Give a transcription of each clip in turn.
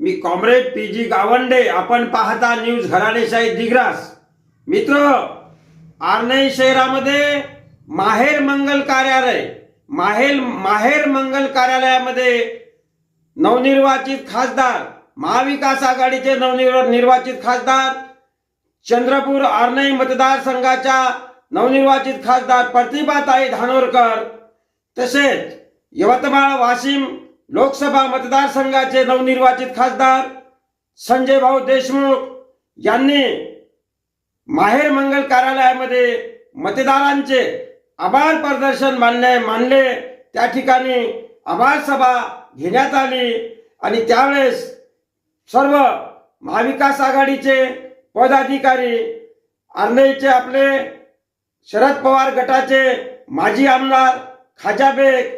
मी comrade P G Gawande आपण पाहता news घराणेशाही Digras. मित्र आर्नई शहरामध्ये माहेर मंगल कार्यालय माहेर माहेर मंगल कार्यालयामध्ये नवनिर्वाचित खासदार महाविकास आघाडीचे नवनिर्वा निर्वाचित खासदार चंद्रपूर आर्नई मतदारसंघाच्या नवनिर्वाचित खासदार प्रतिभाताई धानोरकर तसेच यवतमाळ वाशिम लोकसभा मतदारसंघाचे नवनिर्वाचित खासदार संजय भाऊ देशमुख यांनी माहेर मंगल कार्यालयामध्ये मतदारांचे आभार प्रदर्शन मानले मानले. त्या ठिकाणी आभार सभा घेण्यात आली आणि त्यावेळेस सर्व महाविकास आघाडीचे पदाधिकारी आर्नईचे आपले शरद पवार गटाचे माजी आमदार खाजा बेग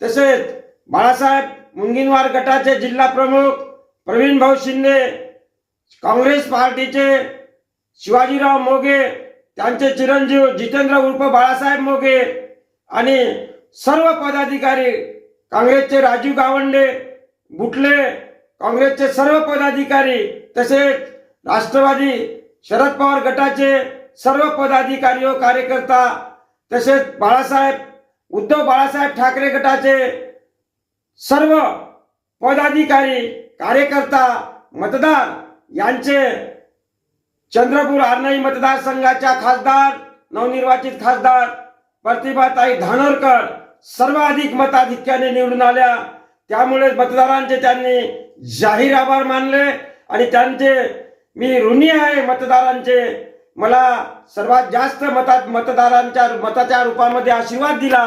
तसेच बाळासाहेब मुंगिनवार गटाचे जिल्हा प्रमुख प्रवीण भाऊ शिंदे काँग्रेस पार्टीचे शिवाजीराव मोगे त्यांचे चिरंजीव जितेंद्र उर्फ बाळासाहेब मोगे आणि सर्व पदाधिकारी काँग्रेसचे राजू गावंडे बुटले काँग्रेसचे सर्व पदाधिकारी तसेच राष्ट्रवादी शरद पवार गटाचे सर्व पदाधिकारी व कार्यकर्ता तसेच बाळासाहेब उद्धव बाळासाहेब ठाकरे गटाचे सर्व पदाधिकारी कार्यकर्ता मतदार यांचे चंद्रपूर आरणाई मतदारसंघाच्या खासदार नवनिर्वाचित खासदार प्रतिभाताई धानोरकर सर्वाधिक मताधिक्याने निवडून आल्या. त्यामुळे मतदारांचे त्यांनी जाहीर आभार मानले आणि त्यांचे मी ऋणी आहे मतदारांचे. मला सर्वात जास्त मतात मतदारांच्या मताच्या रूपामध्ये आशीर्वाद दिला.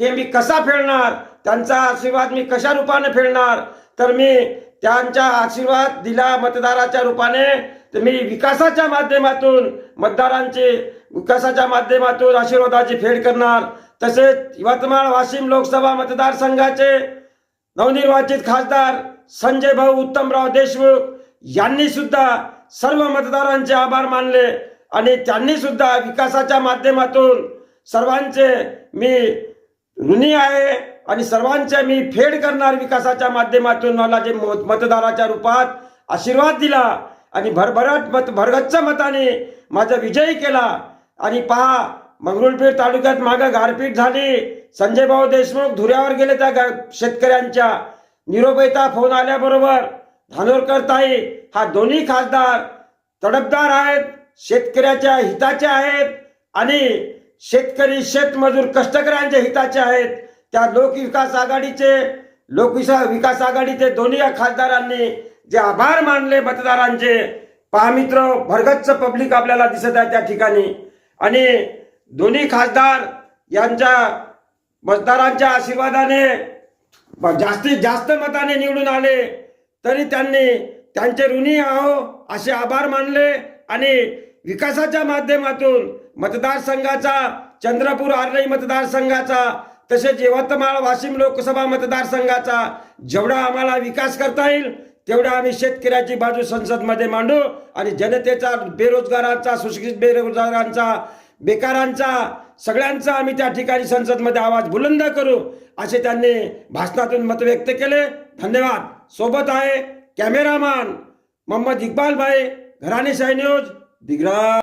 हे मी कसा फेडणार? त्यांचा आशीर्वाद मी कशा रूपाने फेडणार? तर मी त्यांचा आशीर्वाद दिला मतदाराच्या रूपाने. तर मी विकासाच्या माध्यमातून मतदारांचे विकासाच्या माध्यमातून आशीर्वादाची फेड करणार. तसेच यवतमाळ वाशिम लोकसभा मतदारसंघाचे नवनिर्वाचित खासदार संजय भाऊ उत्तमराव देशमुख यांनी सुद्धा सर्व मतदारांचे आभार मानले आणि त्यांनी सुद्धा विकासाच्या माध्यमातून सर्वांचे मी ऋणी आहे आणि सर्वांच्या मी फेड करणार विकासाच्या माध्यमातून मला जे मतदाराच्या रूपात आशीर्वाद दिला आणि भरभराट मत भरगच्च मताने माझा विजय केला. आणि पहा मंगरुळपीर तालुक्यात मागं गारपीट झाली. संजय भाऊ देशमुख धुऱ्यावर गेले त्या शेतकऱ्यांच्या. निरोपेता फोन आल्याबरोबर धानोरकर ताई हा दोन्ही खासदार तडफदार आहेत शेतकऱ्याच्या हिताचे आहेत आणि शेतकरी शेतमजूर कष्टकऱ्यांच्या हिताचे आहेत. त्या लोकविकास आघाडीचे लोकविसा विकास आघाडीचे दोन्ही खासदारांनी जे आभार मानले मतदारांचे पहा मित्र भरगच्च पब्लिक आपल्याला दिसत आहे त्या ठिकाणी. आणि दोन्ही खासदार यांच्या मतदारांच्या आशीर्वादाने जास्तीत जास्त मताने निवडून आले. तरी त्यांनी त्यांचे ऋणी आहो असे आभार मानले आणि विकासाच्या माध्यमातून मतदारसंघाचा चंद्रपूर आर्णई मतदारसंघाचा तसेच यवतमाळ वाशिम लोकसभा मतदारसंघाचा जेवढा आम्हाला विकास करता येईल तेवढा आम्ही शेतकऱ्याची बाजू संसदमध्ये मांडू आणि जनतेचा बेरोजगारांचा सुशिक्षित बेरोजगारांचा बेकारांचा सगळ्यांचा आम्ही त्या ठिकाणी संसदमध्ये आवाज बुलंद करू असे त्यांनी भाषणातून मत व्यक्त केले. धन्यवाद. सोबत आहे कॅमेरामॅन मोहम्मद इक्बाल भाई घराणेशाही न्यूज दिग्रा